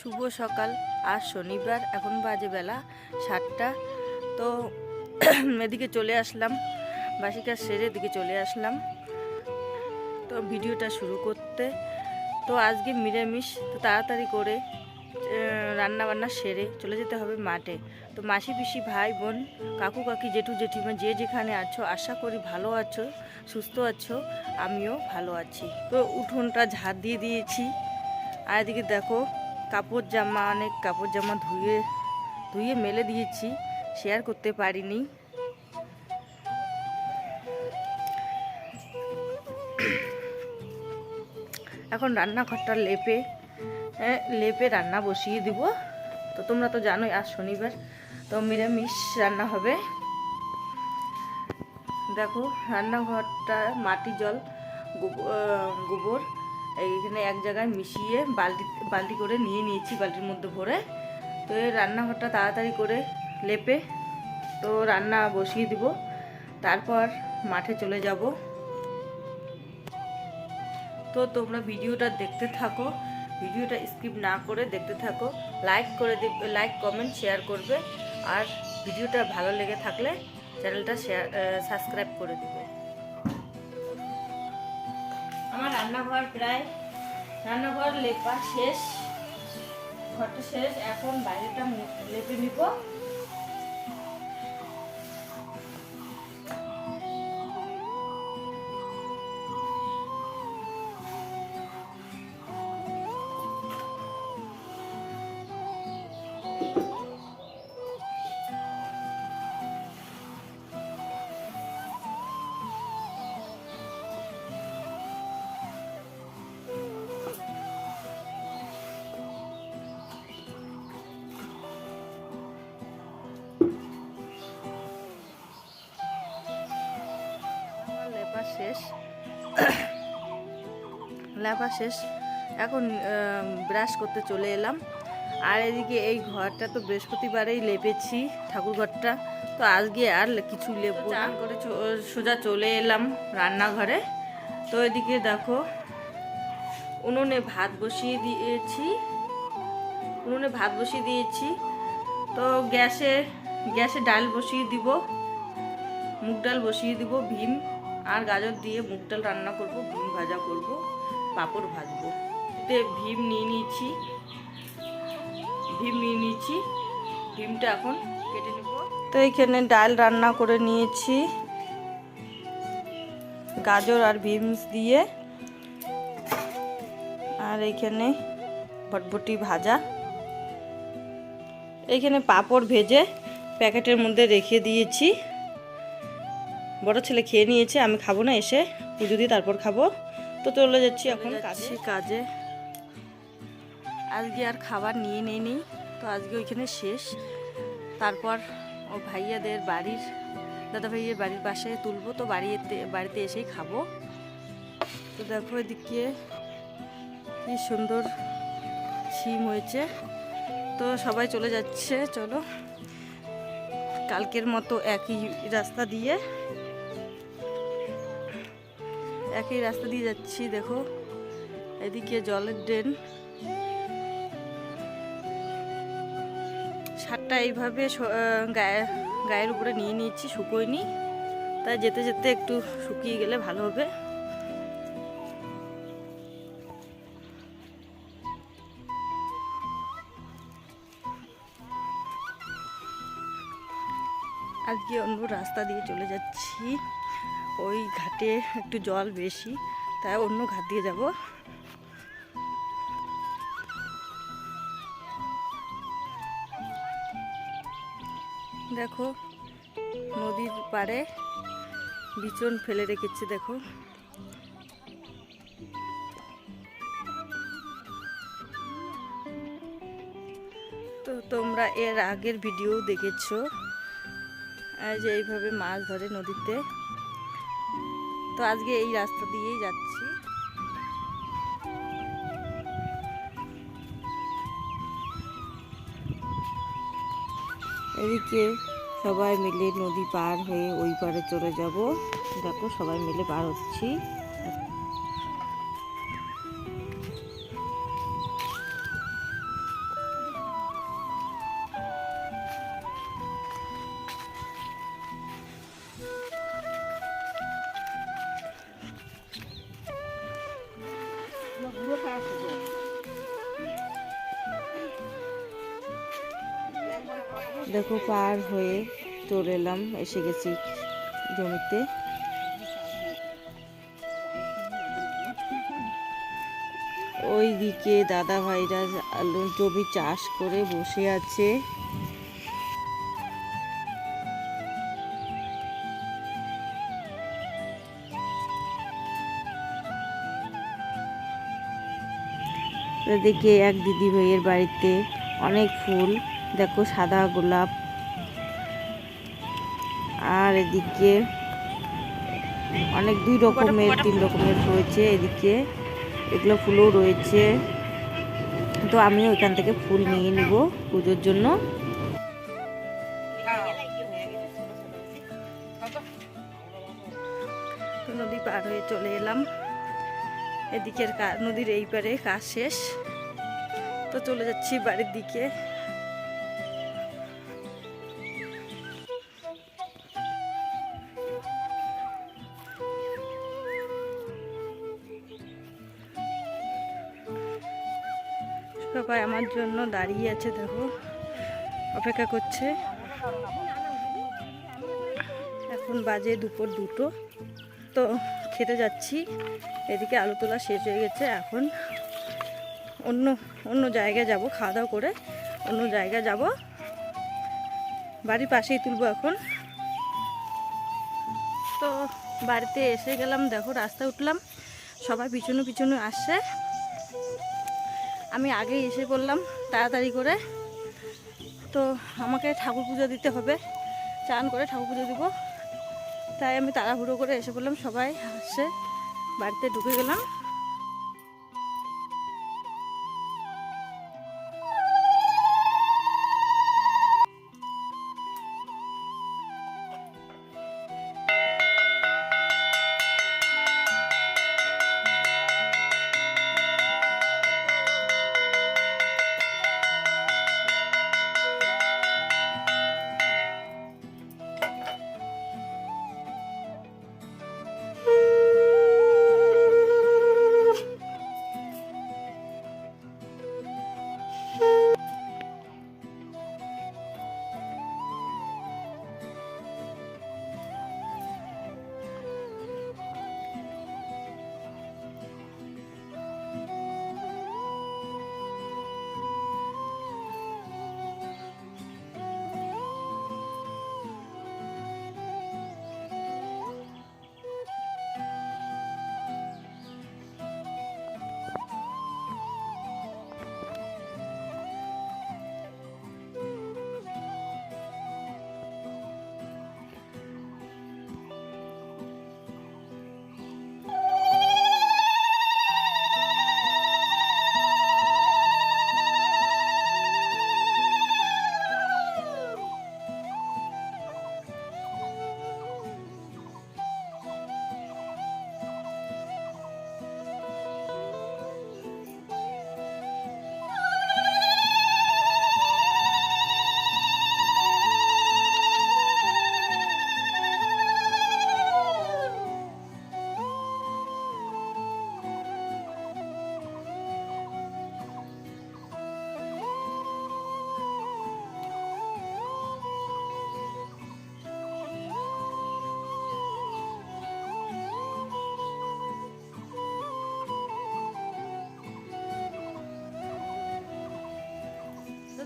শুভ সকাল। আজ শনিবার, এখন বাজে বেলা সাতটা। তো এদিকে চলে আসলাম, বাসি কাজ সেরে এদিকে চলে আসলাম। তো ভিডিওটা শুরু করতে। তো আজকে নিরামিষ, তো তাড়াতাড়ি করে রান্না বান্না সেরে চলে যেতে হবে মাঠে। তো মাসি, পিসি, ভাই, বোন, কাকু, কাকি, জেঠু, জেঠিমা, যে যেখানে আছো, আশা করি ভালো আছো, সুস্থ আছো, আমিও ভালো আছি। তো উঠোনটা ঝাড় দিয়ে দিয়েছি। আর এদিকে দেখো কাপড় জামা অনেক কাপড় জামা ধুয়ে ধুয়ে মেলে দিয়েছি শেয়ার করতে পারিনি। এখন রান্নাঘরটা লেপে হ্যাঁ, লেপে রান্না বসিয়ে দিব। তো তোমরা তো জানোই আজ শনিবার তো নিরামিষ রান্না হবে। দেখো রান্নাঘরটা মাটি জল গোবর এইখানে এক জায়গায় মিশিয়ে বালতি বালতি করে নিয়ে নিয়েছি, বালতির মধ্যে ভরে। তো এই রান্নাঘরটা তাড়াতাড়ি করে লেপে, তো রান্না বসিয়ে দিব। তারপর মাঠে চলে যাব। তো তোমরা ভিডিওটা দেখতে থাকো, ভিডিওটা স্কিপ না করে দেখতে থাকো। লাইক করে দিবে লাইক, কমেন্ট, শেয়ার করবে। আর ভিডিওটা ভালো লেগে থাকলে চ্যানেলটা শেয়ার সাবস্ক্রাইব করে দেবে। আমার রান্নাঘর প্রায় রান্নাঘর লেপা শেষ ঘরটা শেষ এখন বাইরেটা লেপে নিব। শেষ। লেপা শেষ। এখন ব্রাশ করতে চলে এলাম। আর এদিকে এই ঘরটা তো বৃহস্পতিবারেই লেপেছি, ঠাকুর ঘরটা। তো আজকে আর কিছু লেপবো চান করে সোজা চলে এলাম রান্নাঘরে। তো এদিকে দেখো, উনুনে ভাত বসিয়ে দিয়েছি। উনুনে ভাত বসিয়ে দিয়েছি। তো গ্যাসে গ্যাসে ডাল বসিয়ে দিব, মুগ ডাল বসিয়ে দিব, ভীম। আর গাজর দিয়ে মুগ ডাল রান্না করব ভীম ভাজা করব, পাঁপড় ভাজবো। এতে ভীম নিয়ে নিয়েছি, ভীম নিয়ে নিয়েছি, ভীমটা এখন কেটে নেব। তো এখানে ডাল রান্না করে নিয়েছি, গাজর আর বিমস দিয়ে। আর এইখানে বটবটি ভাজা। এইখানে পাঁপড় ভেজে প্যাকেটের মধ্যে রেখে দিয়েছি। বড় ছেলে খেয়ে নিয়েছে আমি খাব না এসে পুজো দিয়ে তারপর খাব। তো চলে যাচ্ছি এখন কাছে কাজে। আজকে আর খাবার নিয়ে নেই নি তো আজকে ওইখানে শেষ। তারপর ও ভাইয়াদের বাড়ির দাদা ভাইয়ের বাড়ির পাশে তুলবো তো বাড়িতে বাড়িতে এসেই খাব। তো দেখো এদিকে কি সুন্দর ছিম হয়েছে। তো সবাই চলে যাচ্ছে চলো। কালকের মতো একই রাস্তা দিয়ে একই রাস্তা দিয়ে যাচ্ছি, দেখো। এদিকে জলের ড্রেন। সারটা এইভাবে গায়ে, গায়ের উপরে নিয়ে নিয়েছি, শুকোয়নি। তাই যেতে যেতে একটু শুকিয়ে গেলে ভালো হবে। আজকে অন্য রাস্তা দিয়ে চলে যাচ্ছি। ওই ঘাটে একটু জল বেশি, তাই অন্য ঘাট দিয়ে যাব। দেখো, নদীর পাড়ে বিচন ফেলে রেখেছে, দেখো। তো তোমরা এর আগের ভিডিও দেখেছ যে এইভাবে মাছ ধরে নদীতে। তো আজকে এই রাস্তা দিয়েই যাচ্ছি। এদিকে সবাই মিলে নদী পার হয়ে ওই পারে চলে যাব। দেখো সবাই মিলে পার হচ্ছি। দেখো, পার হয়ে চলে এলাম, এসে গেছি জমিতে। ওইদিকে দাদা ভাইরা জমি চাষ করে বসে আছে। এদিকে এক দিদি ভাইয়ের বাড়িতে অনেক ফুল, দেখো সাদা গোলাপ। আর এদিকে অনেক দুই রকমের, তিন রকমের রয়েছে এদিকে। এগুলো ফুলও রয়েছে। তো আমি ওইখান থেকে ফুল নিয়ে নিব পুজোর জন্য। এদিকের নদীর এই পারে কাজ শেষ। তো চলে যাচ্ছি বাড়ির দিকে। সবাই আমার জন্য দাঁড়িয়ে আছে, দেখো। অপেক্ষা করছে। এখন বাজে দুপুর দুটো। তো খেতে যাচ্ছি। এদিকে আলু তোলা শেষ হয়ে গেছে, এখন অন্য অন্য জায়গায় যাব, খাওয়া দাওয়া করে অন্য জায়গায় যাব। বাড়ির পাশেই তুলবো এখন। তো বাড়িতে এসে গেলাম, দেখো রাস্তায় উঠলাম, সবাই পিছনে পিছনে আসছে। আমি আগে এসে পড়লাম তাড়াতাড়ি করে। তো আমাকে ঠাকুর পুজো দিতে হবে, চান করে ঠাকুর পুজো দিব। তাই আমি তাড়াহুড়ো করে এসে পড়লাম সবাই হাসে বাড়িতে ঢুকে গেলাম।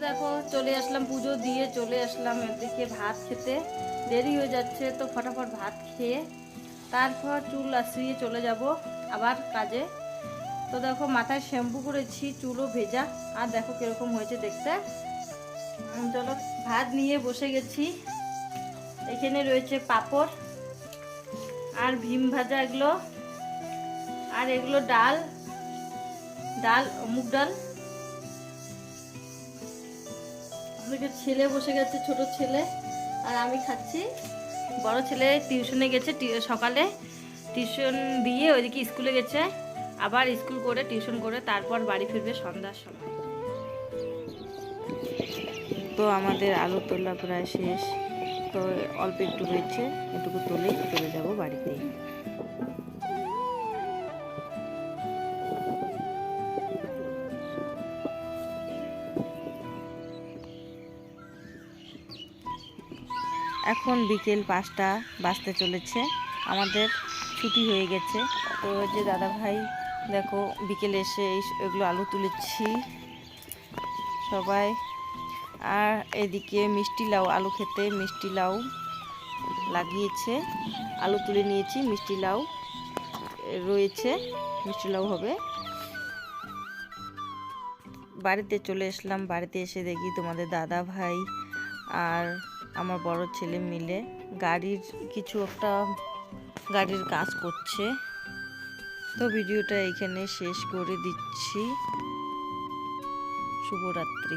দেখো, চলে আসলাম পুজো দিয়ে, চলে আসলাম এদিকে ভাত খেতে। দেরি হয়ে যাচ্ছে, তো ফটাফট ভাত খেয়ে তারপর চুল আসিয়ে চলে যাব আবার কাজে। তো দেখো, মাথায় শ্যাম্পু করেছি, চুলও ভেজা। আর দেখো কীরকম হয়েছে দেখতে। চলো, ভাত নিয়ে বসে গেছি। এখানে রয়েছে পাপড় আর ভীম ভাজা এগুলো। আর এগুলো ডাল ডাল মুগ ডাল। আমাদের ছেলে বসে গেছে, ছোট ছেলে, আর আমি খাচ্ছি। বড় ছেলে টিউশনে গেছে সকালে টিউশন দিয়ে ওইদিকে স্কুলে গেছে, আবার স্কুল করে টিউশন করে তারপর বাড়ি ফিরবে সন্ধ্যার সময়। তো আমাদের আলু তোলা প্রায় শেষ। তো অল্প একটু রয়েছে এটুকু তুলেই চলে যাব বাড়িতে। এখন বিকেল পাঁচটা বাজতে চলেছে। আমাদের ছুটি হয়ে গেছে। তো যে দাদা ভাই, দেখো বিকেলে এসে এগুলো আলু তুলেছি সবাই। আর এদিকে মিষ্টি লাউ, আলু খেতে মিষ্টি লাউ লাগিয়েছে। আলু তুলে নিয়েছি, মিষ্টি লাউ রয়েছে, মিষ্টি লাউ হবে। বাড়িতে চলে এসলাম বাড়িতে এসে দেখি তোমাদের দাদা ভাই আর আমার বড় ছেলে মিলে গাড়ির কিছু একটা গাড়ির কাজ করছে। তো ভিডিওটা এখানে শেষ করে দিচ্ছি। শুভরাত্রি।